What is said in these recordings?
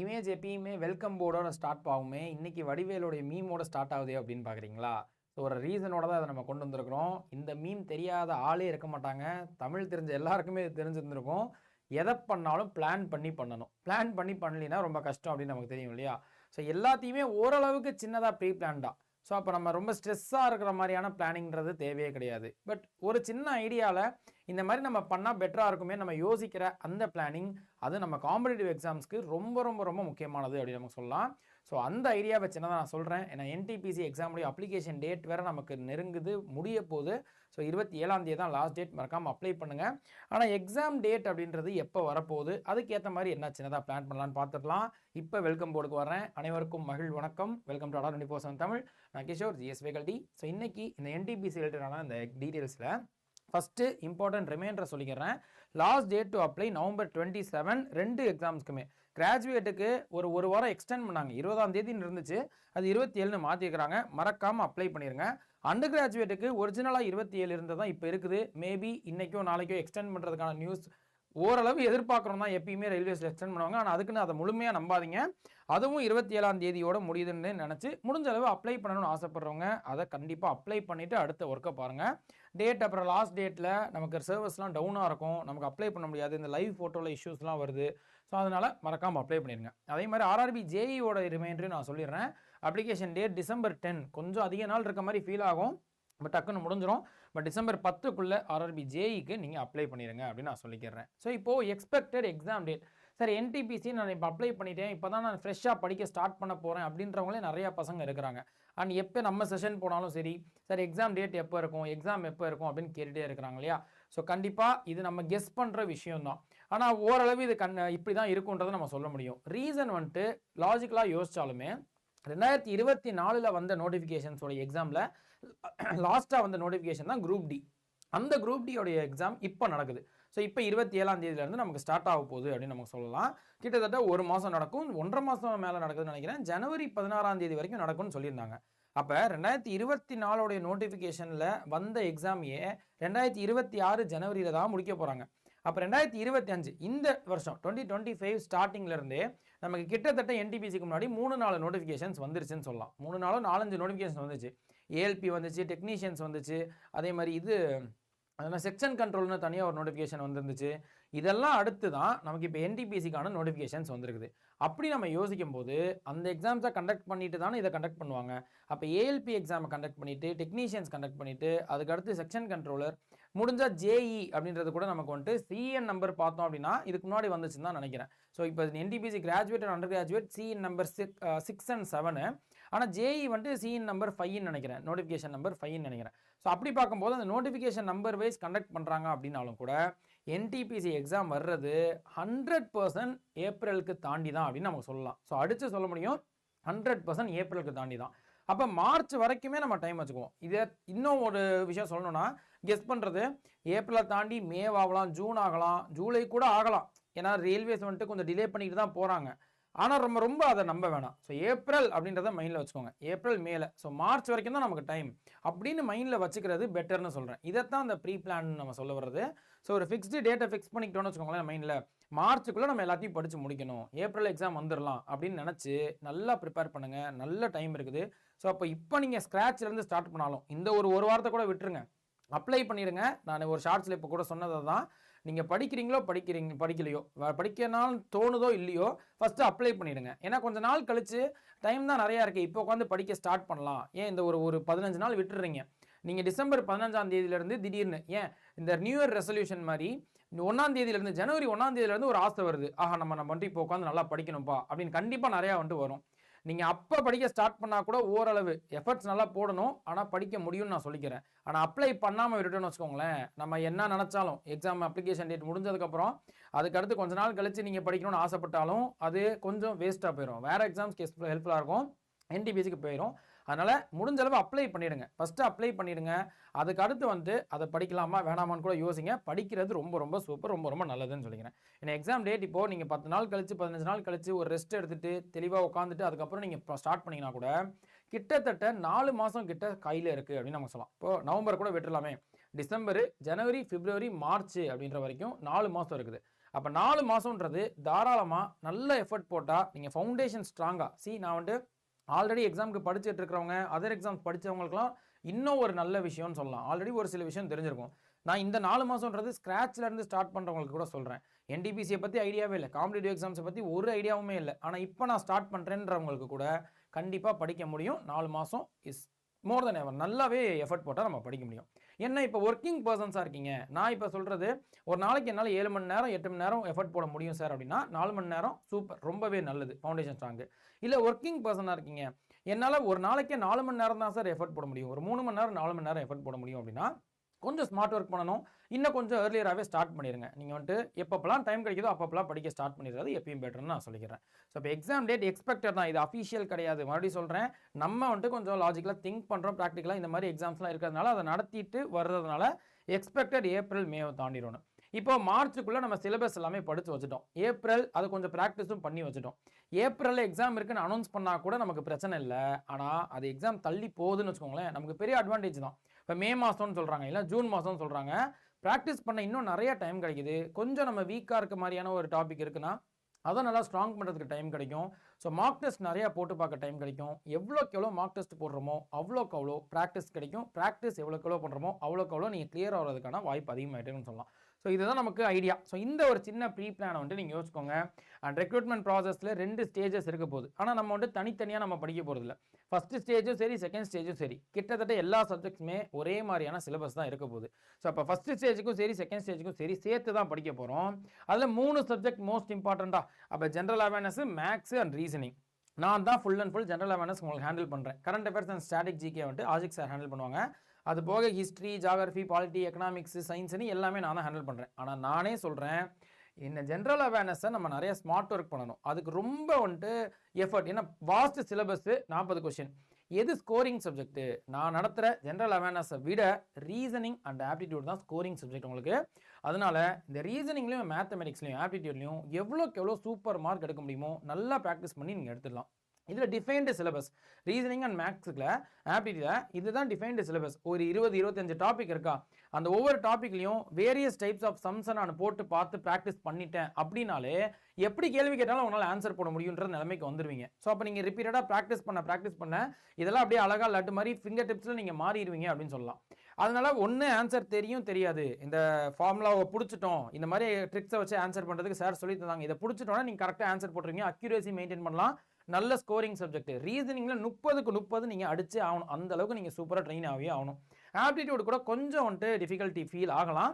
Image எப்பயுமே welcome போர்டோட start ஆகுமே. இன்னைக்கு வடிவேலோடைய மீமோட ஸ்டார்ட் ஆகுது அப்படின்னு பார்க்குறீங்களா ஸோ ஒரு ரீசனோட தான் அதை நம்ம கொண்டு வந்திருக்கிறோம். இந்த மீம் தெரியாத ஆளே இருக்க மாட்டாங்க. தமிழ் தெரிஞ்ச எல்லாருக்குமே தெரிஞ்சிருந்திருக்கும். எதை பண்ணாலும் பிளான் பண்ணி பண்ணணும். பிளான் பண்ணி பண்ணலினா ரொம்ப கஷ்டம் அப்படின்னு நமக்கு தெரியும் இல்லையா? ஸோ எல்லாத்தையுமே ஓரளவுக்கு சின்னதாக ப்ரீ பிளான்டா ஸோ அப்போ நம்ம ரொம்ப ஸ்ட்ரெஸ்ஸாக இருக்கிற மாதிரியான பிளானிங்கிறது தேவையே கிடையாது. பட் ஒரு சின்ன ஐடியாவில் இந்த மாதிரி நம்ம பண்ணால் பெட்டராக இருக்குமே நம்ம யோசிக்கிற அந்த பிளானிங் அது நம்ம காம்படிட்டிவ் எக்ஸாம்ஸ்க்கு ரொம்ப ரொம்ப ரொம்ப முக்கியமானது அப்படின்னு நம்ம சொல்லலாம். ஸோ அந்த ஐடியாவை சின்னதாக நான் சொல்கிறேன் ஏன்னா என்டிபிசி எக்ஸாமுடைய அப்ளிகேஷன் டேட் வேறு நமக்கு நெருங்குது முடிய போகுது. ஸோ இருபத்தி ஏழாம் தேதி தான் லாஸ்ட் டேட் மறக்காமல் அப்ளை பண்ணுங்கள் ஆனால் எக்ஸாம் டேட் அப்படின்றது எப்போ வரப்போகுது அதுக்கேற்ற மாதிரி என்ன சின்னதாக பிளான் பண்ணலான்னு பார்த்துக்கலாம் இப்போ வெல்கம் போர்டுக்கு வரேன் அனைவருக்கும் மகிழ் வணக்கம். Welcome to Adda twenty four Tamil நான் கிஷோர் ஜிஎஸ் வேகல்டி. ஸோ இன்றைக்கி இந்த என்டிபிசி ரிலேட்டடான இந்த டீட்டெயில்ஸில் ஃபஸ்ட்டு இம்பார்ட்டன்ட் ரிமைண்டரை சொல்லிக்கிறேன். Last date to apply November twenty seven ரெண்டு எக்ஸாம்ஸ்க்குமே கிராஜுவேட்டுக்கு ஒரு ஒரு வாரம் எக்ஸ்டெண்ட் பண்ணாங்க. இருபதாம் தேதின்னு இருந்துச்சு. அது இருபத்தி ஏழுன்னு மாற்றிருக்கிறாங்க மறக்காமல் அப்ளை பண்ணிடுங்க அண்டர் கிராஜுவேட்டுக்கு ஒரிஜினலாக இருபத்தி ஏழு இருந்தது தான் இப்போ இருக்குது. மேபி இன்னைக்கோ நாளைக்கோ எக்ஸ்டெண்ட் பண்ணுறதுக்கான நியூஸ் ஓரளவு எதிர்பார்க்குறோம் தான் எப்பயுமே ரயில்வேஸில் எக்ஸ்டெண்ட் பண்ணுவாங்க. ஆனால் அதுக்குன்னு அதை முழுமையாக நம்பாதீங்க. அதுவும் இருபத்தி ஏழாம் தேதியோட முடியுதுன்னு நினச்சி முடிஞ்ச அளவு அப்ளை பண்ணணும்னு ஆசைப்படுறவங்க அதை கண்டிப்பாக அப்ளை பண்ணிவிட்டு அடுத்த ஒர்க்கை பாருங்கள் டேட் அப்புறம் லாஸ்ட் டேட்டில் நமக்கு சர்வஸ்லாம் டவுனாக இருக்கும். நமக்கு அப்ளை பண்ண முடியாது. இந்த லைவ் ஃபோட்டோவில் இஷ்யூஸ்லாம் வருது. ஸோ அதனால் மறக்காமல் அப்ளை பண்ணிடுங்க அதே மாதிரி ஆர்ஆர்பி ஜேஇயோட ரிமைண்டரும் நான் சொல்லிடுறேன். அப்ளிகேஷன் டேட் டிசம்பர் டென் கொஞ்சம் அதிக நாள் இருக்க மாதிரி ஃபீல் ஆகும். பட் டக்குன்னு முடிஞ்சிடும் பட் டிசம்பர் பத்துக்குள்ளே ஆர்ஆர்பி ஜேஇக்கு நீங்கள் அப்ளை பண்ணிடுங்க அப்படின்னு நான் சொல்லிக்கிறேன். ஸோ இப்போது expected exam date sir NTPC நான் இப்போ அப்ளை பண்ணிட்டேன். இப்போ தான் நான் ஃப்ரெஷ்ஷாக படிக்க ஸ்டார்ட் பண்ண போகிறேன் அப்படின்றவங்களே நிறையா பசங்க இருக்கிறாங்க. அண்ட் எப்போ நம்ம செஷன் போனாலும் சரி சார் எக்ஸாம் டேட் எப்போ இருக்கும்? எக்ஸாம் எப்போ இருக்கும்? அப்படின்னு கேட்டுகிட்டே இருக்கிறாங்க இல்லையா? ஸோ கண்டிப்பாக இது நம்ம கெஸ் பண்ணுற விஷயம் தான் ஆனால் ஓரளவு இது கண் இப்படி தான் இருக்குன்றதை நம்ம சொல்ல முடியும். ரீசன் வந்துட்டு லாஜிக்கலாக யோசித்தாலுமே ரெண்டாயிரத்தி இருபத்தி நாலில் வந்த நோட்டிஃபிகேஷன்ஸோட எக்ஸாமில் லாஸ்ட்டாக வந்த நோட்டிஃபிகேஷன் தான் குரூப் டி அந்த குரூப் டியோடைய எக்ஸாம் இப்போ நடக்குது. ஸோ இப்போ இருபத்தி ஏழாம் தேதியிலேருந்து நமக்கு ஸ்டார்ட் ஆக போகுது அப்படின்னு நமக்கு சொல்லலாம். கிட்டத்தட்ட ஒரு மாதம் நடக்கும். ஒன்றரை மாதம் மேலே நடக்குதுன்னு நினைக்கிறேன். ஜனவரி பதினாறாம் தேதி வரைக்கும் நடக்கும்னு சொல்லியிருந்தாங்க. அப்போ ரெண்டாயிரத்தி இருபத்தி நாலோடைய நோட்டிஃபிகேஷனில் வந்த எக்ஸாமையே ரெண்டாயிரத்தி இருபத்தி ஆறு ஜனவரியில் தான் முடிக்க போகிறாங்க அப்போ ரெண்டாயிரத்தி இருபத்தி அஞ்சு இந்த வருஷம் டுவெண்ட்டி டுவெண்ட்டி ஃபைவ் ஸ்டார்டிங்லேருந்தே நமக்கு கிட்டத்தட்ட என்டிபிசிக்கு முன்னாடி மூணு நாலு நோட்டிஃபிகேஷன்ஸ் வந்துருச்சுன்னு சொல்லலாம். மூணு நாளும் நாலஞ்சு நோட்டிஃபிகேஷன் வந்துச்சு ஏஎல்பி வந்துச்சு டெக்னீஷியன்ஸ் வந்துச்சு அதே மாதிரி இது அதனால் செக்ஷன் கண்ட்ரோல்னு தனியாக ஒரு நோட்டிஃபிகேஷன் வந்துருந்துச்சு. இதெல்லாம் அடுத்து தான் நமக்கு இப்போ என்டிபிசிக்கான நோட்டிஃபிகேஷன்ஸ் வந்திருக்குது. அப்படி நம்ம யோசிக்கும் போது அந்த எக்ஸாம்ஸை கண்டக்ட் பண்ணிட்டு தானே இதை கண்டக்ட் பண்ணுவாங்க. அப்போ ஏஎல்பி எக்ஸாமை கண்டக்ட் பண்ணிவிட்டு டெக்னீஷியன்ஸ் கண்டக்ட் பண்ணிவிட்டு அதுக்கு அடுத்து செக்ஷன் கண்ட்ரோலர் முடிஞ்சால் ஜேஇ அப்படின்றது கூட நமக்கு வந்துட்டு சிஎன் நம்பர் பார்த்தோம் அப்படின்னா இதுக்கு முன்னாடி வந்துச்சுன்னு தான் நினைக்கிறேன். ஸோ இப்போ NTPC graduate and undergraduate CN number six six and seven ஆனால் ஜேஇ வந்துட்டு சிஎன் நம்பர் ஃபைவ்னு நினைக்கிறேன். நோட்டிஃபிகேஷன் நம்பர் ஃபைவ்னு நினைக்கிறேன். ஸோ அப்படி பார்க்கும்போது அந்த நோட்டிஃபிகேஷன் நம்பர் வைஸ் கண்டக்ட் பண்ணுறாங்க அப்படின்னாலும் கூட என்டிபிசி எக்ஸாம் வர்றது ஹண்ட்ரட் பர்சன்ட் ஏப்ரலுக்கு தாண்டி தான் அப்படின்னு நம்ம சொல்லலாம். ஸோ அடித்து சொல்ல முடியும் ஹண்ட்ரட் பர்சன்ட் ஏப்ரலுக்கு தாண்டி தான் அப்போ மார்ச் வரைக்குமே நம்ம டைம் வச்சுக்குவோம். இதை இன்னும் ஒரு விஷயம் சொல்லணும்னா கெஸ் பண்ணுறது ஏப்ரலை தாண்டி மே ஆகலாம் ஜூன் ஆகலாம் ஜூலை கூட ஆகலாம். ஏன்னா ரயில்வேஸ் வந்துட்டு கொஞ்சம் டிலே பண்ணிட்டு தான் போகிறாங்க ஆனால் ரொம்ப ரொம்ப அதை நம்ப வேணாம். ஸோ ஏப்ரல் அப்படின்றத மைண்டில் வச்சுக்கோங்க. ஏப்ரல் மேல. ஸோ மார்ச் வரைக்கும் தான் நமக்கு டைம் அப்படின்னு மைண்டில் வச்சுக்கிறது பெட்டர்னு சொல்கிறேன் இதைத்தான் அந்த ப்ரீ பிளான் நம்ம சொல்ல வர்றது. ஸோ ஒரு ஃபிக்ஸ்டு டேட்டை ஃபிக்ஸ் பண்ணிக்கிட்டோம்னு வச்சுக்கோங்களேன் மைண்டில் மார்ச்சுக்குள்ளே நம்ம எல்லாத்தையும் படித்து முடிக்கணும். ஏப்ரல் எக்ஸாம் வந்துடலாம் அப்படின்னு நினச்சி நல்லா ப்ரிப்பேர் பண்ணுங்கள் நல்ல டைம் இருக்குது. ஸோ அப்போ இப்போ நீங்கள் ஸ்க்ராட்ச்லேருந்து ஸ்டார்ட் பண்ணாலும் இந்த ஒரு ஒரு வாரத்தை கூட விட்டுருங்க. அப்ளை பண்ணிடுங்க. நான் ஒரு ஷார்ட்ஸில் இப்போ கூட சொன்னதை தான் நீங்கள் படிக்கிறீங்களோ படிக்கிறீங்க படிக்கலையோ வ- படிக்கனாலும் தோணுதோ இல்லையோ ஃபஸ்ட்டு அப்ளை பண்ணிடுங்க. ஏன்னா கொஞ்சம் நாள் கழித்து டைம் தான் நிறையா இருக்குது இப்போ உட்காந்து படிக்க ஸ்டார்ட் பண்ணலாம். ஏன் இந்த ஒரு ஒரு பதினஞ்சு நாள் விட்டுறீங்க நீங்கள் டிசம்பர் பதினஞ்சாம் தேதியிலேருந்து திடீர்னு ஏன்? இந்த நியூ இயர் ரெசல்யூஷன் மாதிரி ஒன்றாம் தேதியிலேருந்து ஜனவரி ஒன்றாம் தேதியிலேருந்து ஒரு ஆசை வருது. ஆஹா நம்ம நம்ம வந்துட்டு இப்போ உட்காந்து நல்லா படிக்கணும்ப்பா அப்படின்னு கண்டிப்பாக நிறையா வந்துட்டு வரும். நீங்கள் அப்போ படிக்க ஸ்டார்ட் பண்ணால் கூட ஓரளவு எஃபர்ட்ஸ் நல்லா போடணும். ஆனால் படிக்க முடியும்னு நான் சொல்லிக்கிறேன். ஆனால் அப்ளை பண்ணாமல் விட்டுட்டோம்னு வச்சுக்கோங்களேன் நம்ம என்ன நினச்சாலும் எக்ஸாம் அப்ளிகேஷன் டேட் முடிஞ்சதுக்கப்புறம் அதுக்கடுத்து கொஞ்ச நாள் கழித்து நீங்கள் படிக்கணும்னு ஆசைப்பட்டாலும் அது கொஞ்சம் வேஸ்ட்டாக போயிடும் வேறு எக்ஸாம்ஸ்க்கு ஹெல்ப்ஃபுல்லாக இருக்கும். என்டிபிசிக்கு போயிடும் அதனால் முடிஞ்ச அளவு அப்ளை பண்ணிடுங்க. ஃபஸ்ட்டு அப்ளை பண்ணிடுங்க. அதுக்கு அடுத்து வந்து அதை படிக்கலாமா வேணாமான்னு கூட யோசிங்க. படிக்கிறது ரொம்ப ரொம்ப சூப்பர் ரொம்ப ரொம்ப நல்லதுன்னு சொல்லிக்கிறேன். ஏன்னா எக்ஸாம் டேட் இப்போ நீங்கள் பத்து நாள் கழித்து பதினஞ்சு நாள் கழித்து ஒரு ரெஸ்ட் எடுத்துட்டு தெளிவாக உட்காந்துட்டு அதுக்கப்புறம் நீங்கள் ஸ்டார்ட் பண்ணிங்கன்னா கூட கிட்டத்தட்ட நாலு மாதம் கிட்ட கையில் இருக்குது அப்படின்னு நம்ம சொல்லலாம். இப்போது நவம்பர் கூட விட்டுறலாமே. டிசம்பர் ஜனவரி பிப்ரவரி மார்ச் அப்படின்ற வரைக்கும் நாலு மாதம் இருக்குது. அப்போ நாலு மாதம்ன்றது தாராளமாக நல்ல எஃபர்ட் போட்டால் நீங்கள் ஃபவுண்டேஷன் ஸ்ட்ராங்காக சி நான் வந்துட்டு ஆல்ரெடி எக்ஸாமுக்கு படிச்சுட்டு இருக்கிறவங்க அதர் எக்ஸாம்ஸ் படித்தவங்களுக்குலாம் இன்னும் ஒரு நல்ல விஷயம்னு சொல்லலாம். ஆல்ரெடி ஒரு சில விஷயம் தெரிஞ்சிருக்கும். நான் இந்த நாலு மாதம்ன்றது ஸ்க்ராட்ச்ல இருந்து ஸ்டார்ட் பண்ணுறவங்களுக்கு கூட சொல்கிறேன் என்டிபிசியை பற்றி ஐடியாவே இல்லை. காம்படிட்டிவ் எக்ஸாம்ஸை பற்றி ஒரு ஐடியாவுமே இல்லை. ஆனால் இப்போ நான் ஸ்டார்ட் பண்ணுறேன்றவங்களுக்கு கூட கண்டிப்பாக படிக்க முடியும். நாலு மாதம் இஸ் மோர் தென் எவர் நல்லாவே எஃபர்ட் போட்டால் நம்ம படிக்க முடியும். என்ன இப்போ ஒர்க்கிங் பர்சன்ஸாக இருக்கீங்க? நான் இப்போ சொல்கிறது ஒரு நாளைக்கு என்னால் ஏழு மணி நேரம் எட்டு மணி நேரம் எஃபர்ட் போட முடியும் சார் அப்படின்னா நாலு மணி நேரம் சூப்பர் ரொம்பவே நல்லது. ஃபவுண்டேஷன் ஸ்ட்ராங்கு இல்லை ஒர்க்கிங் பர்சனாக இருக்கீங்க. என்னால் ஒரு நாளைக்கே நாலு மணி நேரம் தான் சார் எஃபர்ட் போட முடியும். ஒரு மூணு மணி நேரம் நாலு மணி நேரம் எஃபர்ட் போட முடியும் அப்படின்னா கொஞ்சம் ஸ்மார்ட் ஒர்க் பண்ணணும். இன்னும் கொஞ்சம் ஏர்லியராகவே ஸ்டார்ட் பண்ணிடுங்க நீங்கள் வந்துட்டு எப்பப்பெல்லாம் டைம் கிடைக்குதோ அப்பப்பெல்லாம் படிக்க ஸ்டார்ட் பண்ணிடுறது எப்பயும் பெட்டர்னு நான் சொல்லிக்கிறேன். ஸோ இப்போ எக்ஸாம் டேட் எக்ஸ்பெக்டட் தான். இது அஃபிஷியல் கிடையாது. மறுபடியும் சொல்கிறேன் நம்ம வந்துட்டு கொஞ்சம் லாஜிக்கலாக திங்க் பண்ணுறோம் ப்ராக்டிக்கலாக இந்த மாதிரி எக்ஸாம்ஸ்லாம் இருக்கிறதுனால அதை நடத்திட்டு வர்றதுனால எக்ஸ்பெக்டட் ஏப்ரல் மே தாண்டிடணும். இப்போ மார்ச்சுக்குள்ளே நம்ம சிலபஸ் எல்லாமே படித்து வச்சுட்டோம். ஏப்ரல் அது கொஞ்சம் ப்ராக்டிஸும் பண்ணி வச்சுட்டோம். ஏப்ரலில் எக்ஸாம் இருக்குன்னு அனௌன்ஸ் பண்ணால் கூட நமக்கு பிரச்சனை இல்லை. ஆனால் அது எக்ஸாம் தள்ளி போகுதுன்னு வச்சுக்கோங்களேன். நமக்கு பெரிய அட்வான்டேஜ் தான். இப்போ மே மாதம்னு சொல்கிறாங்க இல்லை ஜூன் மாதம்னு சொல்கிறாங்க ப்ராக்டிஸ் பண்ண இன்னும் நிறைய டைம் கிடைக்குது. கொஞ்சம் நம்ம வீக்காக இருக்க மாதிரியான ஒரு டாபிக் இருக்குன்னா அதை நல்லா ஸ்ட்ராங் பண்ணுறதுக்கு டைம் கிடைக்கும். ஸோ மார்க் டெஸ்ட் நிறையா போட்டு பார்க்க டைம் கிடைக்கும். எவ்வளோக்கு எவ்வளோ மார்க் டெஸ்ட் போடுறோமோ அவ்வளோக்கு அவ்வளோ ப்ராக்டிஸ் கிடைக்கும். ப்ராக்டிஸ் எவ்வளோக்கு எவ்வளோ பண்ணுறோமோ அவ்வளோக்கு அவ்வளோ நீங்கள் கிளியர் ஆகிறதுக்கான வாய்ப்பு அதிகமாகிட்டேன்னு சொல்லலாம். ஸோ இதுதான் நமக்கு ஐடியா ஸோ இந்த ஒரு சின்ன ப்ரீ பிளானை வந்துட்டு நீங்கள் யோசிச்சுக்கோங்க. அண்ட் ரெக்ரூட்மெண்ட் ப்ராசஸில் ரெண்டு ஸ்டேஜஸ் இருக்க போகுது. ஆனால் நம்ம வந்துட்டு தனித்தனியாக நம்ம படிக்க போகிறதில்ல ஃபஸ்ட்டு ஸ்டேஜும் சரி செகண்ட் ஸ்டேஜும் சரி. கிட்டத்தட்ட எல்லா சப்ஜெக்ட்ஸுமே ஒரே மாதிரியான சிலபஸ் தான் இருக்க போகுது. ஸோ அப்போ ஃபஸ்ட்டு ஸ்டேஜுக்கும் சரி செகண்ட் ஸ்டேஜுக்கும் சரி சேர்த்து தான் படிக்க போகிறோம் அதில் மூணு சப்ஜெக்ட் மோஸ்ட் இம்பார்ட்டண்ட்டாக அப்போ general awareness maths and reasoning நான் தான் full and full general awareness உங்களுக்கு ஹேண்டில் பண்ணுறேன் current affairs and static GK வந்துட்டு ஆஜிக் சார் ஹேண்டில் பண்ணுவாங்க. அது போக ஹிஸ்ட்ரி ஜாகிரஃபி பாலிட்டி எக்கனாமிக்ஸ் சயின்ஸ்னு எல்லாமே நான் தான் ஹேண்டில் பண்ணுறேன் ஆனால் நானே சொல்கிறேன் இந்த ஜென்ரல் அவேர்னஸை நம்ம நிறைய ஸ்மார்ட் ஒர்க் பண்ணணும். அதுக்கு ரொம்ப வந்துட்டு எஃபர்ட் ஏன்னா வாஸ்ட் சிலபஸ்ஸு நாற்பது கொஷின் எது ஸ்கோரிங் சப்ஜெக்ட் நான் நடத்துகிற ஜென்ரல் அவேர்னஸை விட ரீசனிங் அண்ட் ஆப்டிடியூட் தான் ஸ்கோரிங் சப்ஜெக்ட் உங்களுக்கு. அதனால இந்த ரீசனிங்லையும் மேத்தமெட்டிக்ஸ்லையும் ஆப்டிடியூட்லையும் எவ்வளோக்கு எவ்வளோ சூப்பர் மார்க் எடுக்க முடியுமோ நல்லா ப்ராக்டிஸ் பண்ணி நீங்கள் எடுத்துடலாம். இதில் டிஃபைன்டு சிலபஸ் ரீசனிங் அண்ட் மேக்ஸுக்கில் ஆப்டிடியூட இதுதான் டிஃபைன்டு சிலபஸ் ஒரு இருபது இருபத்தஞ்சு டாபிக் இருக்கா? அந்த ஒவ்வொரு டாப்பிக்லையும் வேரியஸ் டைப்ஸ் ஆஃப் சம்ஸை நான் போட்டு பார்த்து ப்ராக்டிஸ் பண்ணிட்டேன் அப்படின்னாலே எப்படி கேள்வி கேட்டாலும் உங்களால் ஆன்சர் போட முடியுன்ற நிலைமைக்கு வந்துருவீங்க. ஸோ அப்போ நீங்கள் ரிப்பீட்டடாக ப்ராக்டிஸ் பண்ண ப்ராக்டிஸ் பண்ண இதெல்லாம் அப்படியே அழகாக லட்டு மாதிரி ஃபிங்கர் டிப்ஸில் நீங்கள் மாறிடுவீங்க அப்படின்னு சொல்லலாம். அதனால் ஒன்று ஆன்சர் தெரியும் தெரியாது. இந்த ஃபார்முலாவை பிடிச்சிட்டோம் இந்த மாதிரி ட்ரிக்ஸை வச்சு ஆன்சர் பண்ணுறதுக்கு சார் சொல்லி தந்தாங்க. இதை பிடிச்சிட்டோன்னா நீங்கள் கரெக்டாக ஆன்சர் போட்டுருவீங்க. அக்யூரேசி மெயின்டைன் பண்ணலாம். நல்ல ஸ்கோரிங் சப்ஜெக்ட் ரீசனிங்கில் முப்பதுக்கு முப்பது நீங்கள் அடிச்சு ஆகணும். அந்த அளவுக்கு நீங்கள் சூப்பராக ட்ரெயின் ஆகவே ஆகணும். ஆப்டிடியூட் கூட கொஞ்சம் வந்துட்டு டிஃபிகல்ட்டி ஃபீல் ஆகலாம்.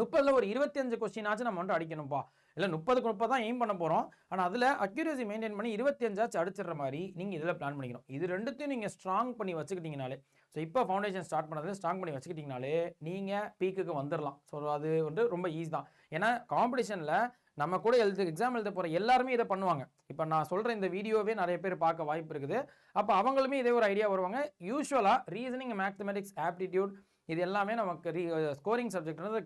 முப்பதில் ஒரு இருபத்தஞ்சு கொஸ்டினாச்சும் நம்ம வந்துட்டு அடிக்கணும்ப்பா இல்லை முப்பதுக்கு முப்பது தான் எய்ம் பண்ண போகிறோம் ஆனால் அதில் அக்யூரசி மெயின்டைன் பண்ணி இருபத்தஞ்சாச்சும் அடிச்சிடுற மாதிரி நீங்கள் இதில் பிளான் பண்ணிக்கணும். இது ரெண்டுத்தையும் நீங்கள் ஸ்ட்ராங் பண்ணி வச்சுக்கிட்டீங்கனாலே ஸோ இப்போ ஃபவுண்டேஷன் ஸ்டார்ட் பண்ணதில் ஸ்ட்ராங் பண்ணி வச்சுக்கிட்டிங்கனாலே நீங்கள் பீக்குக்கு வந்துடலாம் ஸோ அது வந்து ரொம்ப ஈஸி தான். ஏன்னா காம்படிஷனில் நம்ம கூட எழுது எக்ஸாம் எழுத போகிற எல்லாருமே இதை பண்ணுவாங்க. இப்போ நான் சொல்கிற இந்த வீடியோவே நிறைய பேர் பார்க்க வாய்ப்பு இருக்குது. அப்போ அவங்களுமே இதே ஒரு ஐடியா வருவாங்க. யூஸ்வலாக ரீசனிங் மேத்தமெட்டிக்ஸ் ஆப்டிடியூட் இது எல்லாமே நமக்கு ரீ ஸ்கோரிங் சப்ஜெக்ட்ன்றது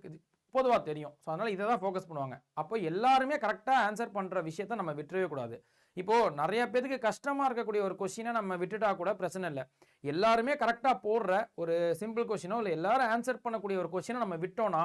பொதுவாக தெரியும். ஸோ அதனால் இதை தான் ஃபோக்கஸ் பண்ணுவாங்க. அப்போ எல்லாருமே கரெக்டாக ஆன்சர் பண்ணுற விஷயத்த நம்ம விட்டுறவே கூடாது. இப்போது நிறைய பேருக்கு கஷ்டமாக இருக்கக்கூடிய ஒரு கொஷினை நம்ம விட்டுட்டா கூட பிரச்சனை இல்லை. எல்லாருமே கரெக்டாக போடுற ஒரு சிம்பிள் கொஷினோ இல்லை எல்லாரும் ஆன்சர் பண்ணக்கூடிய ஒரு கொஷினை நம்ம விட்டோம்னா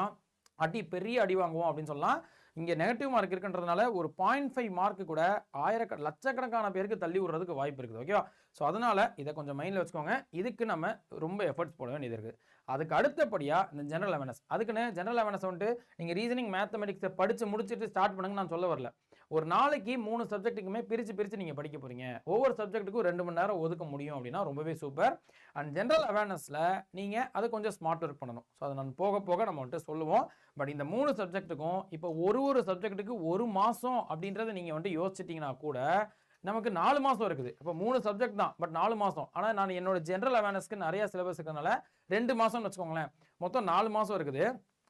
அடி பெரிய அடி வாங்குவோம் அப்படின்னு சொல்லலாம். இங்கே நெகட்டிவ் மார்க் இருக்குன்றதுனால ஒரு பாயிண்ட் ஃபைவ் மார்க்கு கூட ஆயிரக்க லட்சக்கணக்கான பேருக்கு தள்ளி விடுறதுக்கு வாய்ப்பு இருக்குது ஓகேவா ஸோ அதனால் இதை கொஞ்சம் மைண்டில் வச்சுக்கோங்க. இதுக்கு நம்ம ரொம்ப எஃபர்ட்ஸ் போட வேண்டியது இருக்குது அதுக்கு அடுத்தபடியாக இந்த ஜெனரல் அவேர்னஸ் அதுக்குன்னு ஜெனரல் அவேர்னஸ் வந்துட்டு நீங்கள் ரீசனிங் மேத்தமெட்டிக்ஸை படித்து முடிச்சுட்டு ஸ்டார்ட் பண்ணுங்க நான் சொல்ல வரல. ஒரு நாளைக்கு மூணு சப்ஜெக்ட்டுக்குமே பிரித்து பிரித்து நீங்கள் படிக்க போகிறீங்க ஒவ்வொரு சப்ஜெக்ட்டுக்கும் ரெண்டு மணி நேரம் ஒதுக்க முடியும் அப்படின்னா ரொம்பவே சூப்பர் அண்ட் ஜென்ரல் அவேர்னஸில் நீங்கள் அதை கொஞ்சம் ஸ்மார்ட் ஒர்க் பண்ணணும். ஸோ அதை நான் போக போக நம்ம வந்துட்டு சொல்லுவோம். பட் இந்த மூணு சப்ஜெக்ட்டுக்கும் இப்போ ஒரு ஒரு சப்ஜெக்ட்டுக்கு ஒரு மாதம் அப்படின்றத நீங்கள் வந்துட்டு யோசிச்சிட்டிங்கன்னா கூட நமக்கு நாலு மாதம் இருக்குது. இப்போ மூணு சப்ஜெக்ட் தான் பட் நாலு மாதம் ஆனால் நான் என்னோட ஜென்ரல் அவேர்னஸ்க்கு நிறைய சிலபஸ் இருக்கிறதுனால ரெண்டு மாதம்னு வச்சுக்கோங்களேன். மொத்தம் நாலு மாதம் இருக்குது.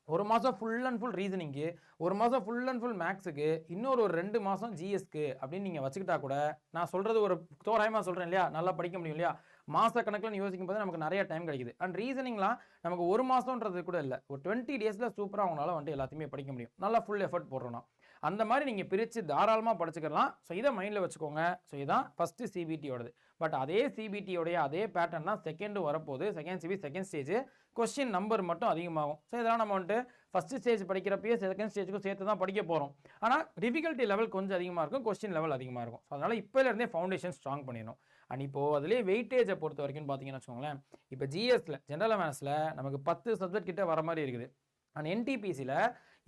ஒரு மாதம் ஃபுல் அண்ட் ஃபுல் ரீசனிங்கு ஒரு மாதம் ஃபுல் அண்ட் ஃபுல் மேக்ஸுக்கு இன்னொரு ஒரு ரெண்டு மாதம் ஜிஎஸ்க்கு அப்படின்னு நீங்கள் வச்சுக்கிட்டா கூட நான் சொல்கிறது ஒரு தோராயமாக சொல்கிறேன் இல்லையா? நல்லா படிக்க முடியும் இல்லையா? மாத கணக்கில் யோசிக்கும் போது நமக்கு நிறைய டைம் கிடைக்குது. அண்ட் ரீசனிங்லாம் நமக்கு ஒரு மாதம்ன்றது கூட இல்லை. ஒரு டுவெண்ட்டி டேஸில் சூப்பராக அவங்களால வந்துட்டு எல்லாத்தையுமே படிக்க முடியும். நல்லா ஃபுல் எஃபர்ட் போடுறோம்னா. அந்த மாதிரி நீங்கள் பிரித்து தாராளமாக படிச்சுக்கலாம். ஸோ இதை மைண்டில் வச்சுக்கோங்க. ஸோ இதான் ஃபஸ்ட்டு சிபிடியோடது பட் அதே சிபிடியோடைய அதே பேட்டர்ன் தான் செகண்டு வரப்போகுது. Second CB second stage question number மட்டும் அதிகமாகும். ஸோ இதெல்லாம் நம்ம வந்துட்டு ஃபஸ்ட்டு ஸ்டேஜ் படிக்கிறப்பயே செகண்ட் ஸ்டேஜுக்கும் சேர்த்து தான் படிக்க போகிறோம் ஆனால் டிஃபிகல்ட்டி லெவல் கொஞ்சம் அதிகமாக இருக்கும். கொஸ்டின் லெவல் அதிகமாக இருக்கும். ஸோ அதனால் இப்போலேருந்தே ஃபவுண்டேஷன் ஸ்ட்ராங் பண்ணிடணும். அண்ட் இப்போது அதுலேயே வெயிட்டேஜை பொறுத்த வரைக்கும் பார்த்தீங்கன்னு வச்சுக்கோங்களேன். இப்போ ஜிஎஸ்ல ஜென்ரல் அவேர்னஸில் நமக்கு பத்து சப்ஜெக்ட் கிட்ட வர மாதிரி இருக்குது. அண்ட் என்டிபிசியில்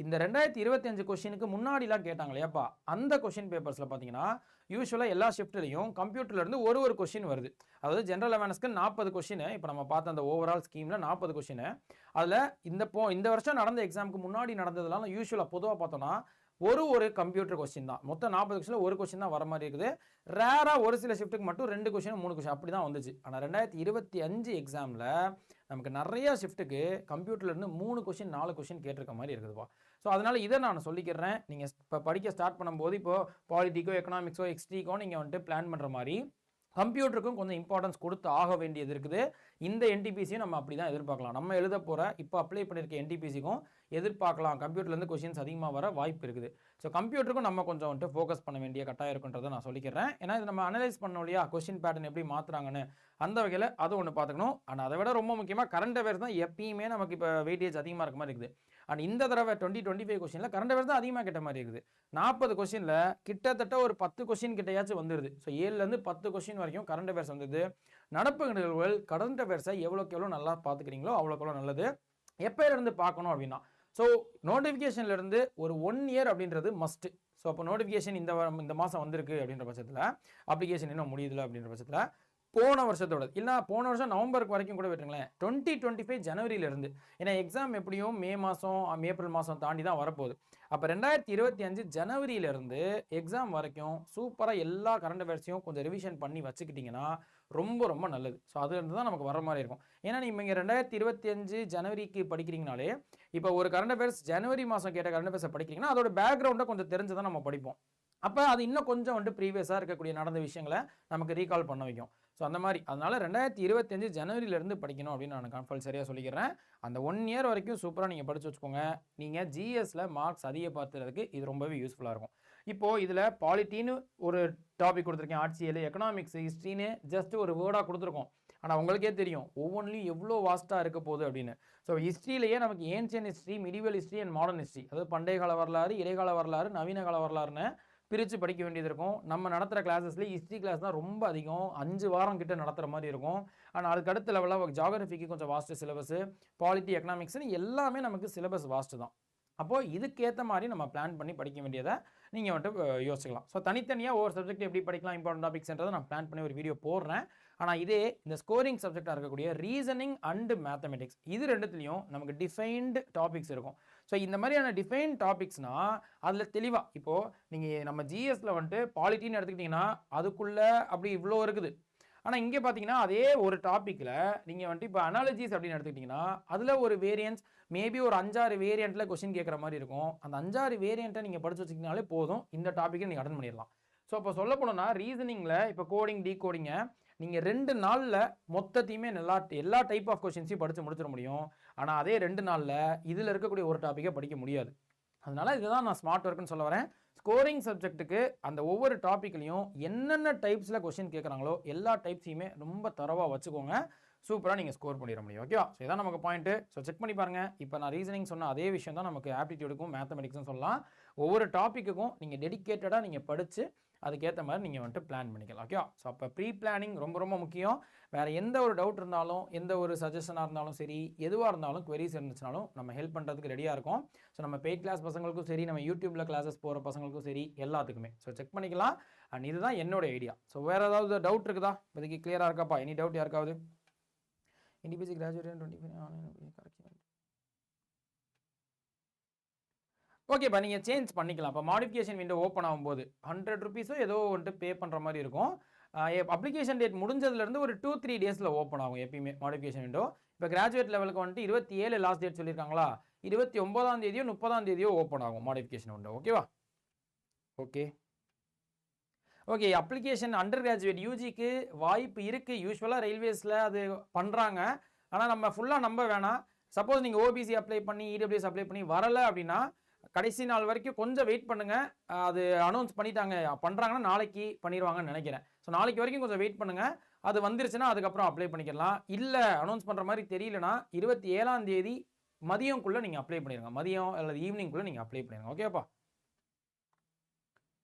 இந்த ரெண்டாயிரத்தி இருபத்தஞ்சு கொஷினுக்கு முன்னாடிலாம் கேட்டாங்க இல்லையாப்பா? அந்த கொஷின் பேப்பர்ஸில் பார்த்தீங்கன்னா யூஸ்வலாக எல்லா ஷிஃப்ட்லையும் கம்ப்யூட்டர்லேருந்து ஒரு ஒரு கொஷின் வருது. அதாவது ஜென்ரல் அவேர்னஸ்க்கு நாற்பது கொஷின் இப்போ நம்ம பார்த்த அந்த ஓவரால் ஸ்கீமில் நாற்பது கொஷின் அதில் இந்த போ இந்த வருஷம் நடந்த எக்ஸாமுக்கு முன்னாடி நடந்ததுலாம் யூஸ்வலாக பொதுவாக பார்த்தோன்னா ஒரு ஒரு கம்ப்யூட்டர் கொஸ்டின் தான். மொத்தம் நாற்பது கொஸ்டினில் ஒரு கொஸ்டின் தான் வர மாதிரி இருக்குது. ரேராக ஒரு சில ஷிஃப்ட்டுக்கு மட்டும் ரெண்டு கொஸ்டின் மூணு கொஸ்டின் அப்படி தான் வந்துச்சு. ஆனால் ரெண்டாயிரத்தி இருபத்தி அஞ்சு எக்ஸாமில் நமக்கு நிறைய ஷிஃப்ட்டுக்கு கம்ப்யூட்டர்லேருந்து மூணு கொஸ்டின் நாலு கொஸ்டின் கேட்டிருக்க மாதிரி இருக்குதுப்பா ஸோ அதனால் இதை நான் சொல்லிக்கிறேன். நீங்கள் இப்போ படிக்க ஸ்டார்ட் பண்ணும்போது இப்போ பாலிட்டிக்கோ எக்கனாமிக்ஸோ எக்ஸ்டிக்கோ நீங்கள் வந்துட்டு பிளான் பண்ணுற மாதிரி கம்ப்யூட்டருக்கும் கொஞ்சம் இம்பார்ட்டன்ஸ் கொடுத்து ஆக வேண்டியது இருக்குது. இந்த என்டிபிசியும் நம்ம அப்படி தான் எதிர்பார்க்கலாம். நம்ம எழுத போகிற இப்போ அப்ளை பண்ணியிருக்க என்டிபிசிக்கும் எதிர்பார்க்கலாம். கம்ப்யூட்டர்லேருந்து கொஷின்ஸ் அதிகமாக வர வாய்ப்பு இருக்குது. ஸோ கம்ப்யூட்டருக்கும் நம்ம கொஞ்சம் வந்துட்டு ஃபோக்கஸ் பண்ண வேண்டிய கட்டாயம் இருக்குன்றதை நான் சொல்லிக்கிறேன். ஏன்னா இது நம்ம அனலைஸ் பண்ணோம் இல்லையா? கொஷின் பேட்டர்ன் எப்படி மாற்றுறாங்கன்னு அந்த வகையில் அது ஒன்று பார்த்துக்கணும். ஆனால் அதை விட ரொம்ப முக்கியமாக கரண்ட் அஃபேர்ஸ் தான் எப்பயுமே நமக்கு இப்போ வெயிட்டேஜ் அதிகமாக இருக்க மாதிரி இருக்குது. அண்ட் இந்த தடவை டுவெண்ட்டி டுவெண்ட்டி ஃபைவ் கொஸ்டினில் கரண்ட் அஃபேர்ஸ் தான் அதிகமாக கிட்ட மாதிரி இருக்குது. நாற்பது கொஸ்டினில் கிட்டத்தட்ட ஒரு பத்து கொஸ்டின் கிட்டையாச்சும் வந்துருது. ஸோ ஏழுலேருந்து பத்து கொஸ்டின் வரைக்கும் கரண்ட் அஃபேர்ஸ் வந்தது. நடப்பு நிகழ்வுகள் கரண்ட் அஃபேர்ஸை எவ்வளோக்கு எவ்வளோ நல்லா பார்த்துக்கிறீங்களோ அவ்வளோக்கு எவ்வளோ நல்லது. எப்போயிலேருந்து பார்க்கணும் அப்படின்னா ஸோ நோட்டிஃபிகேஷன்லேருந்து ஒரு ஒன் இயர் அப்படின்றது மஸ்ட்டு ஸோ அப்போ நோட்டிஃபிகேஷன் இந்த வாரம் இந்த மாதம் வந்திருக்கு அப்படின்ற பட்சத்தில் அப்ளிகேஷன் இன்னும் முடியுதுல அப்படின்ற பட்சத்தில் போன வருஷத்தோட இல்லை போன வருஷம் நவம்பருக்கு வரைக்கும் கூட விட்டுருங்களேன். டுவெண்ட்டி டுவெண்ட்டி ஃபைவ் ஜனவரியிலேருந்து. ஏன்னா எக்ஸாம் எப்படியும் மே மாதம் ஏப்ரல் மாதம் தாண்டி தான் வரப்போகுது. அப்போ ரெண்டாயிரத்தி இருபத்தி அஞ்சு ஜனவரியிலேருந்து எக்ஸாம் வரைக்கும் சூப்பராக எல்லா கரண்ட் அஃபேர்ஸையும் கொஞ்சம் ரிவிஷன் பண்ணி வச்சுக்கிட்டிங்கன்னா ரொம்ப ரொம்ப நல்லது. ஸோ அதுலேருந்து தான் நமக்கு வர மாதிரி இருக்கும். ஏன்னா நீங்கள் இங்கே ரெண்டாயிரத்தி இருபத்தி அஞ்சு ஜனவரிக்கு படிக்கிறீங்கனாலே இப்போ ஒரு கரண்ட் அஃபேர்ஸ் ஜனவரி மாதம் கேட்ட கரண்ட் அஃபேர்ஸை படிக்கிறீங்கன்னா அதோட பேக்ரவுண்டை கொஞ்சம் தெரிஞ்சு தான் நம்ம படிப்போம். அப்போ அது இன்னும் கொஞ்சம் வந்துட்டு ப்ரீவியஸாக இருக்கக்கூடிய நடந்த விஷயங்களை நமக்கு ரீகால் பண்ண வைக்கும். ஸோ அந்த மாதிரி. அதனால் ரெண்டாயிரத்தி இருபத்தஞ்சு ஜனவரியிலேருந்து படிக்கணும் அப்படின்னு நான் கம்பல்சரியாக சொல்லிக்கிறேன். அந்த ஒன் இயர் வரைக்கும் சூப்பராக நீங்கள் படித்து வச்சுக்கோங்க. நீங்கள் ஜிஎஸில் மார்க்ஸ் அதிக இது ரொம்பவே யூஸ்ஃபுல்லாக இருக்கும். இப்போது இதில் பாலிட்டின்னு ஒரு டாபிக் கொடுத்துருக்கேன். ஆர்ட்சியல் எக்கனாமிக்ஸ் ஹிஸ்ட்ரின்னு ஜஸ்ட் ஒரு வேர்டாக கொடுத்துருக்கோம். ஆனால் உங்களுக்கே தெரியும் ஒவ்வொன்றிலையும் எவ்வளோ வாஸ்ட்டாக இருக்க போகுது அப்படின்னு. ஸோ ஹிஸ்ட்ரியிலேயே நமக்கு ancient history medieval history and modern history அதாவது பண்டைய கால வரலாறு இடைக்கால வரலாறு நவீன கால வரலாறுன்னு பிரித்து படிக்க வேண்டியது இருக்கும். நம்ம நடத்துகிற கிளாஸஸ்லேயே ஹிஸ்ட்ரி கிளாஸ் தான் ரொம்ப அதிகம். அஞ்சு வாரம் கிட்ட நடத்துகிற மாதிரி இருக்கும். ஆனால் அதுக்கு அடுத்த லெவலாக ஜாகிரஃபிக்கு கொஞ்சம் வாஸ்ட்டு சிலபஸ் பாலிட்டி எக்கனாமிக்ஸ்னு எல்லாமே நமக்கு சிலபஸ் வாஸ்ட்டு தான். அப்போது இதுக்கேற்ற மாதிரி நம்ம பிளான் பண்ணி படிக்க வேண்டியதை நீங்கள் வந்துட்டு யோசிக்கலாம். ஸோ தனித்தனியாக ஒவ்வொரு சப்ஜெக்ட் எப்படி படிக்கலாம் இம்பார்ட்டன்ட் டாபிக்ஸ்ன்றதை நான் பிளான் பண்ணி ஒரு வீடியோ போடுறேன். ஆனால் இதே இந்த ஸ்கோரிங் சப்ஜெக்டாக இருக்கக்கூடிய ரீசனிங் அண்டு மேத்தமெட்டிக்ஸ் இது ரெண்டுத்துலேயும் நமக்கு டிஃபைன்டு டாபிக்ஸ் இருக்கும். ஸோ இந்த மாதிரியான டிஃபைன் டாபிக்ஸ்னால் அதில் தெளிவாக இப்போது நீங்கள் நம்ம ஜிஎஸ்சில் வந்துட்டு பாலிட்டின்னு எடுத்துக்கிட்டிங்கன்னா அதுக்குள்ளே அப்படி இவ்வளோ இருக்குது. ஆனால் இங்கே பார்த்தீங்கன்னா அதே ஒரு டாப்பிக்கில் நீங்கள் வந்துட்டு இப்போ அனாலஜிஸ் அப்படின்னு எடுத்துக்கிட்டிங்கன்னா அதில் ஒரு வேரியன்ஸ் மேபி ஒரு அஞ்சாறு வேரியண்ட்டில் கொஸ்டின் கேட்குற மாதிரி இருக்கும். அந்த அஞ்சாறு வேரியண்ட்டை நீங்கள் படித்து வச்சிங்கனாலே போதும். இந்த டாப்பிக்கை நீங்கள் அட்டன் பண்ணிடலாம். ஸோ இப்போ சொல்ல போனோம்னா ரீசனிங்கில் இப்போ கோடிங் டீ கோடிங்கை நீங்கள் ரெண்டு நாளில் மொத்தத்தையுமே நல்லா எல்லா டைப் ஆஃப் கொஷின்ஸையும் படித்து முடிச்சிட முடியும். ஆனால் அதே ரெண்டு நாளில் இதில் இருக்கக்கூடிய ஒரு டாப்பிக்கை படிக்க முடியாது. அதனால இதுதான் நான் ஸ்மார்ட் ஒர்க்குன்னு சொல்ல வரேன். ஸ்கோரிங் சப்ஜெக்ட்டுக்கு அந்த ஒவ்வொரு டாப்பிக்லையும் என்னென்ன டைப்ஸில் கொஷின் கேட்குறாங்களோ எல்லா டைப்ஸையுமே ரொம்ப தரவாக வச்சுக்கோங்க. சூப்பராக நீங்கள் ஸ்கோர் பண்ணிட முடியும் ஓகேவா ஸோ இதான் நமக்கு பாயிண்ட்டு ஸோ செக் பண்ணி பாருங்கள் இப்போ நான் ரீசனிங் சொன்ன அதே விஷயம் தான் நமக்கு ஆப்டிடியூடுக்கும் மேத்தமெட்டிக்ஸும் சொல்லலாம். ஒவ்வொரு டாப்பிக்குக்கும் நீங்கள் டெடிக்கேட்டடாக நீங்கள் படித்து அதுக்கேற்ற மாதிரி நீங்கள் வந்துட்டு பிளான் பண்ணிக்கலாம் ஓகே ஸோ அப்போ ப்ரீ பிளானிங் ரொம்ப ரொம்ப முக்கியம். வேறு எந்த ஒரு டவுட் இருந்தாலும் எந்த ஒரு சஜஷனாக இருந்தாலும் சரி எதுவாக இருந்தாலும் குவரிஸ் இருந்துச்சுனாலும் நம்ம ஹெல்ப் பண்ணுறதுக்கு ரெடியாக இருக்கும். ஸோ நம்ம பெய்ட் கிளாஸ் பசங்களுக்கும் சரி நம்ம யூடியூப்பில் கிளாஸஸ் போகிற பசங்களுக்கும் சரி எல்லாத்துக்குமே. ஸோ செக் பண்ணிக்கலாம். அண்ட் இதுதான் என்னோட ஐடியா ஸோ வேறு ஏதாவது டவுட் இருக்குதா? இப்போதைக்கு கிளியராக இருக்காப்பா? எனி டவுட் யாருக்காவது? NTPC graduate twenty five correct ஓகேப்பா நீங்கள் சேஞ்ச் பண்ணிக்கலாம். இப்போ மாடிஃபிகேஷன் விண்டோ ஓப்பன் ஆகும்போது ஹண்ட்ரட் ருபீஸோ ஏதோ வந்துட்டு பே பண்ணுற மாதிரி இருக்கும். அப்ளிகேஷன் டேட் முடிஞ்சதுலேருந்து ஒரு டூ த்ரீ டேஸில் ஓப்பன் ஆகும் எப்பயுமே மாடிஃபிகேஷன் விண்டோ இப்போ கிராஜுவேட் லெவலுக்கு வந்துட்டு இருபத்தி ஏழு லாஸ்ட் டேட் சொல்லியிருக்காங்களா? இருபத்தி ஒன்பதாம் தேதியோ முப்பதாம் தேதியோ ஓப்பன் ஆகும் மாடிஃபிகேஷன் விண்டோ ஓகேவா okay okay application under graduate யூஜிக்கு வாய்ப்பு இருக்குது யூஸ்வலாக ரயில்வேஸில் அது பண்ணுறாங்க ஆனால் நம்ம ஃபுல்லாக நம்ப வேணாம். சப்போஸ் நீங்கள் ஓபிசி அப்ளை பண்ணி இடபிள்யூஎஸ் அப்ளை பண்ணி வரலை அப்படின்னா கடைசி நாள் வரைக்கும் கொஞ்சம் வெயிட் பண்ணுங்க. அது அனௌன்ஸ் பண்ணிட்டாங்க. பண்ணுறாங்கன்னா நாளைக்கு பண்ணிடுவாங்கன்னு நினைக்கிறேன். ஸோ நாளைக்கு வரைக்கும் கொஞ்சம் வெயிட் பண்ணுங்க. அது வந்துருச்சுன்னா அதுக்கப்புறம் அப்ளை பண்ணிக்கலாம். இல்லை அனௌன்ஸ் பண்ணுற மாதிரி தெரியலனா இருபத்தி ஏழாம் தேதி மதியம்குள்ளே நீங்கள் அப்ளை பண்ணிடுங்க மதியம் அல்லது ஈவினிங்குள்ளே நீங்கள் அப்ளை பண்ணிடுங்க ஓகேப்பா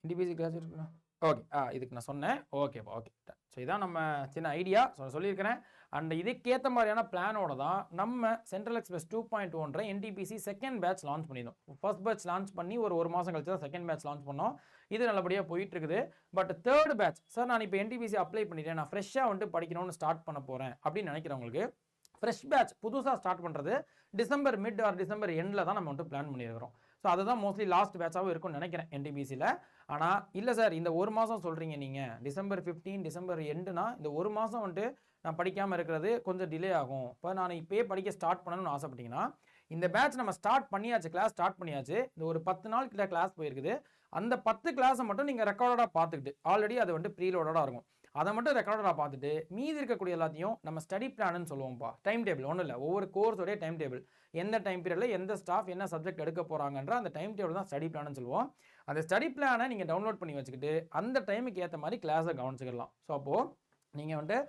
இண்டிபிசி கிளாஸ் இருக்குண்ணா ஓகே ஆ இதுக்கு நான் சொன்னேன். ஓகேப்பா ஓகே ஸோ இதான் நம்ம சின்ன ஐடியா ஸோ சொல்லியிருக்கிறேன். அண்ட் இதுக்கேற்ற மாதிரியான பிளானோட தான் நம்ம சென்ட்ரல் எக்ஸ்பிரஸ் டூ பாயிண்ட் ஒன்றை என்டிபிசி செகண்ட் பேட்ச் லான்ச் பண்ணியிருந்தோம் ஃபர்ஸ்ட் பேட்ச் லான்ச் பண்ணி ஒரு ஒரு மாதம் கழிச்சு தான் செகண்ட் பேட்ச் லான்ச் பண்ணோம். இது நல்லபடியாக போயிட்டு இருக்குது பட் தேர்ட் பேட்ச் சார் நான் இப்போ என்டிபிசி அப்ளை பண்ணிட்டேன். நான் ஃப்ரெஷ்ஷாக வந்துட்டு படிக்கணும்னு ஸ்டார்ட் பண்ண போகிறேன் அப்படின்னு நினைக்கிறவங்களுக்கு ஃப்ரெஷ் பேட்ச் புதுசாக ஸ்டார்ட் பண்ணுறது டிசம்பர் மிட் ஆர் டிசம்பர் எண்டில் தான் நம்ம வந்துட்டு பிளான் பண்ணியிருக்கிறோம் ஸோ அதுதான் மோஸ்ட்லி லாஸ்ட் பேட்சாகவும் இருக்கும்னு நினைக்கிறேன் என்டிபிசியில் ஆனால் இல்லை சார் இந்த ஒரு மாதம் சொல்கிறீங்க நீங்கள் டிசம்பர் ஃபிஃப்டீன் டிசம்பர் எண்டுனா இந்த ஒரு மாதம் வந்துட்டு நான் படிக்காமல் இருக்கிறது கொஞ்சம் டிலே ஆகும். இப்போ நான் இப்போயே படிக்க ஸ்டார்ட் பண்ணணும்னு ஆசைப்பட்டீங்கன்னா இந்த பேட்ச் நம்ம ஸ்டார்ட் பண்ணியாச்சு கிளாஸ் ஸ்டார்ட் பண்ணியாச்சு இந்த ஒரு பத்து நாள் கிட்ட கிளாஸ் போயிருக்குது. அந்த பத்து கிளாஸை மட்டும் நீங்கள் ரெக்கார்டடாக பார்த்துக்கிட்டு ஆல்ரெடி அது வந்துட்டு ப்ரீலோடடாக இருக்கும். அதை மட்டும் ரெக்கார்டராக பார்த்துட்டு மீதி இருக்கக்கூடிய எல்லாத்தையும் நம்ம ஸ்டடி பிளான்னு சொல்லுவோம்ப்பா. டைம் டேபிள் ஒன்றும் இல்லை. ஒவ்வொரு கோர்ஸோடைய டைம் டேபிள் எந்த டைம் பீரியடில் எந்த ஸ்டாஃப் என்ன சப்ஜெக்ட் எடுக்க போகிறாங்கன்ற அந்த டைம் டேபிள் தான் ஸ்டடி பிளான்னு சொல்லுவோம். அந்த ஸ்டடி பிளானை நீங்கள் டவுன்லோட் பண்ணி வச்சுக்கிட்டு அந்த டைமுக்கு ஏற்ற மாதிரி கிளாஸை கவனிச்சுக்கலாம். ஸோ அப்போது நீங்கள் வந்துட்டு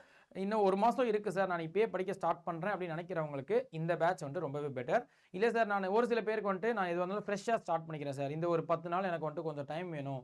இன்னும் ஒரு மாதம் இருக்குது சார் நான் இப்போயே படிக்க ஸ்டார்ட் பண்ணுறேன் அப்படின்னு நினைக்கிறவங்களுக்கு இந்த பேட்ச் வந்துட்டு ரொம்பவே பெட்டர் இல்லை சார் நான் ஒரு சில பேருக்கு வந்துட்டு நான் இது வந்தாலும் ஃப்ரெஷ்ஷாக ஸ்டார்ட் பண்ணிக்கிறேன் சார் இந்த ஒரு பத்து நாள் எனக்கு வந்துட்டு கொஞ்சம் டைம் வேணும்.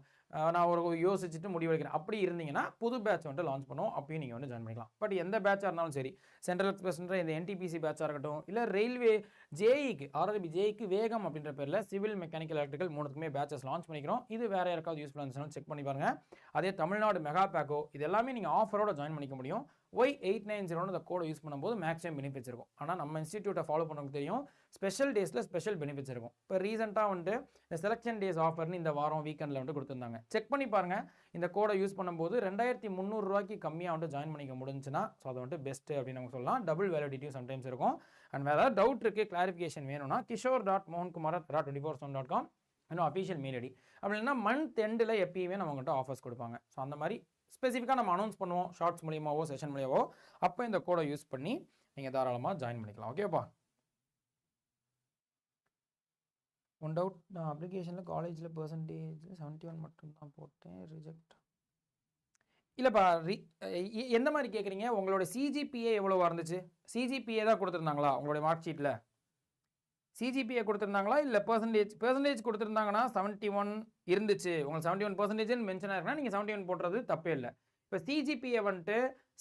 நான் ஒரு யோசிச்சுட்டு முடிவெடுக்கிறேன் அப்படி இருந்தீங்கன்னா புது பேட்ச் வந்துட்டு லான்ச் பண்ணுவோம். அப்பயும் நீங்கள் வந்து ஜாயின் பண்ணிக்கலாம். பட் எந்த பேட்சாக இருந்தாலும் சரி சென்ட்ரல் எக்ஸ்பிரஸ்ன்ற இந்த என்டிபிசி பேட்சாக இருக்கட்டும் இல்லை ரயில்வே ஜேஇக்கு ஆர்ஆர்பி ஜேஇக்கு வேகம் அப்படின்ற பேரில் சிவில் மெக்கானிக்கல் எலக்ட்ரிக்கல் மூணுக்குமே பேட்சஸ் லான்ச் பண்ணிக்கிறோம். இது வேறு யாருக்காவது யூஸ் பண்ணி செக் பண்ணி பாருங்கள் அதே தமிழ்நாடு மெகா பேக்கோ இது எல்லாமே நீங்கள் ஆஃபரோட ஜாயின் பண்ணிக்க முடியும். ஒய் எயிட் நைன் ஜீரோன்னு அந்த கோடை யூஸ் பண்ணும்போது மேக்ஸிமம் பெனிஃபிட்ஸ் இருக்கும். ஆனால் நம்ம இன்ஸ்டியூட்டை ஃபாலோ பண்ணுறதுக்கு தெரியும். ஸ்பெஷல் டேஸில் ஸ்பெஷல் பெனிஃபிட்ஸ் இருக்கும். இப்போ ரீசெண்டாக வந்துட்டு இந்த செலெக்ஷன் டேஸ் ஆஃபர்னு இந்த வாரம் வீக்கெண்டில் வந்துட்டு கொடுத்துருந்தாங்க. செக் பண்ணி பாருங்கள் இந்த கோடை யூஸ் பண்ணும்போது ரெண்டாயிரத்தி முந்நூறுரூவாய்க்கு கம்மியாக வந்துட்டு ஜாயின் பண்ணிக்க முடிஞ்சுன்னா ஸோ அதை வந்துட்டு பெஸ்ட்டு அப்படின்னு நம்ம சொல்லலாம். டபுள் வேலிடிட்டியும் சம்டைம்ஸ் இருக்கும். அண்ட் வேறு ஏதாவது டவுட் இருக்குது கிளாரிஃபிகேஷன் வேணும்னா Kishore dot Mohankumar dot twenty four seven dot com இன்னும் அஃபீஷியல் மெயில் ஐடி அப்படி இல்லைன்னா மந்த் எண்டில் எப்பயுமே நம்ம கிட்ட ஆஃபர்ஸ் கொடுப்பாங்க. ஸோ அந்த மாதிரி ஸ்பெசிஃபிக்காக நம்ம அனௌன்ஸ் பண்ணுவோம் ஷார்ட்ஸ் மூலியமாவோ செஷன் மூலியமாவோ அப்போ இந்த கோடை யூஸ் பண்ணி நீங்கள் தாராளமாக ஜாயின் பண்ணிக்கலாம். ஓகேப்பா ஒன் டவுட் நான் அப்ளிகேஷனில் காலேஜில் பர்சன்டேஜ் செவன்ட்டி ஒன் மட்டும் தான் போட்டேன் ரிஜெக்ட் இல்லைப்பா ரி எ- எந்த மாதிரி கேட்குறீங்க உங்களோட சிஜிபிஏ எவ்வளோவா இருந்துச்சு சிஜிபிஏ தான் கொடுத்துருந்தாங்களா உங்களுடைய மார்க் ஷீட்டில் சிஜிபிஏ கொடுத்துருந்தாங்களா? இல்லை பர்சன்டேஜ் பர்சன்டேஜ் கொடுத்துருந்தாங்கன்னா செவன்ட்டி ஒன் இருந்துச்சு. உங்களுக்கு செவன்ட்டி ஒன் பர்சன்டேஜ்னு மென்ஷன் ஆயிருக்குன்னா நீங்கள் செவன்ட்டி ஒன் போடுறது தப்பே இல்லை. இப்போ சிஜிபிஏ வந்துட்டு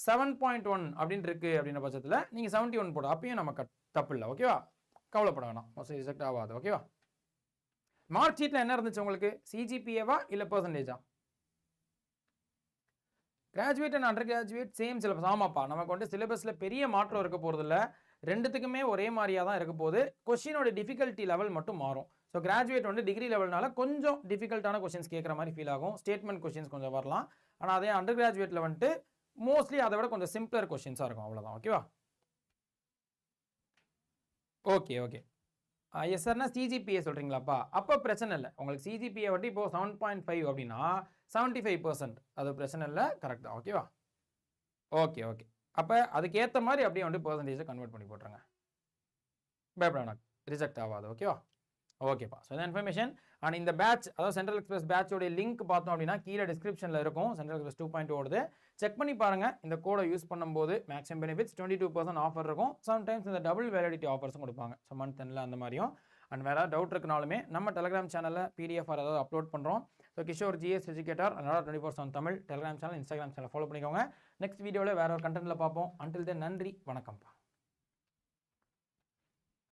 செவன் பாயிண்ட் ஒன் அப்படின்னு இருக்கு அப்படின்ற பட்சத்தில் நீங்கள் செவன்ட்டி ஒன் போட. அப்பயும் நம்ம கட் தப்பு இல்லை. ஓகேவா கவலைப்பட வேணாம். மோஸ்ட் ரிஜெக்ட் ஆகாது. ஓகேவா மார்க் ஷீட்டில் என்ன இருந்துச்சு உங்களுக்கு? சிஜிபிஏவா இல்லை பர்சன்டேஜா graduate and undergraduate same syllabus ஆமாப்பா நமக்கு வந்து சிலபஸில் பெரிய மாற்றம் இருக்க போகிறதில்ல ரெண்டுத்துக்குமே ஒரே மாதிரியாக தான் இருக்க போகுது. கொஷினோட டிஃபிகல்ட்டி லெவல் மட்டும் மாறும். ஸோ கிராஜுவேட் வந்து டிகிரி லெவல்னால கொஞ்சம் டிஃபிகல்ட்டான கொஷின்ஸ் கேட்குற மாதிரி ஃபீல் ஆகும். ஸ்டேட்மெண்ட் கொஷின்ஸ் கொஞ்சம் வரலாம். ஆனால் அதே அண்டர் கிராஜுவேட்டில் வந்துட்டு மோஸ்ட்லி அதை விட கொஞ்சம் சிம்பிளர் கொஷின்ஸாக இருக்கும். அவ்வளோதான் ஓகேவா ஓகே ஓகே எஸ் சார்னா சிஜிபிஏ சொல்கிறீங்களாப்பா அப்போ பிரச்சனை இல்லை. உங்களுக்கு சிஜிபிஏ வந்து இப்போ செவன் பாயிண்ட் ஃபைவ் அப்படின்னா செவன்ட்டி ஃபைவ் பர்சன்ட் அது பிரச்சனை இல்லை. கரெக்ட் தான். ஓகேவா ஓகே ஓகே அப்போ அதுக்கேற்ற மாதிரி அப்படியே வந்து பர்சன்டேஜை கன்வெர்ட் பண்ணி போட்டுருங்க. பயப்பட ரிஜெக்ட் ஆகாது. ஓகேவா ஓகேப்பா ஸோ இந்த இன்ஃபர்மேஷன் அண்ட் இந்த பேட்ச் அதாவது சென்ட்ரல் எக்ஸ்பிரஸ் பேட்சோடைய லிங்க் பார்த்தோம் அப்படின்னா கீழே டிஸ்கிரிப்ஷனில் இருக்கும். சென்ட்ரல் எக்ஸ்பிரஸ் டூ பாயிண்ட் ஓடுது. செக் பண்ணி பாருங்கள் இந்த கோடை யூஸ் பண்ணும்போது maximum benefits twenty two percent offer இருக்கும். சம்டைம்ஸ் இந்த டபுள் வேலிடிட்டி ஆஃபர்ஸும் கொடுப்பாங்க. ஸோ மந்த் எண்டில் அந்த மாதிரியும். அண்ட் வேறு டவுட் இருக்குனாலுமே நம்ம டெலிகிராம் சேனலில் பிடிஎஃப் ஏதாவது அப்லோட் பண்ணுறோம் ஸோ கிஷோர் ஜிஎஸ் எஜுகேட்டர் அதனால் twenty four seven Tamil Telegram channel Instagram channel follow பண்ணிக்கோங்க. நெக்ஸ்ட் வீடியோவில் வேற ஒரு கண்டென்ட்டில் பார்ப்போம். அன்டில் தென் நன்றி வணக்கம்ப்பா.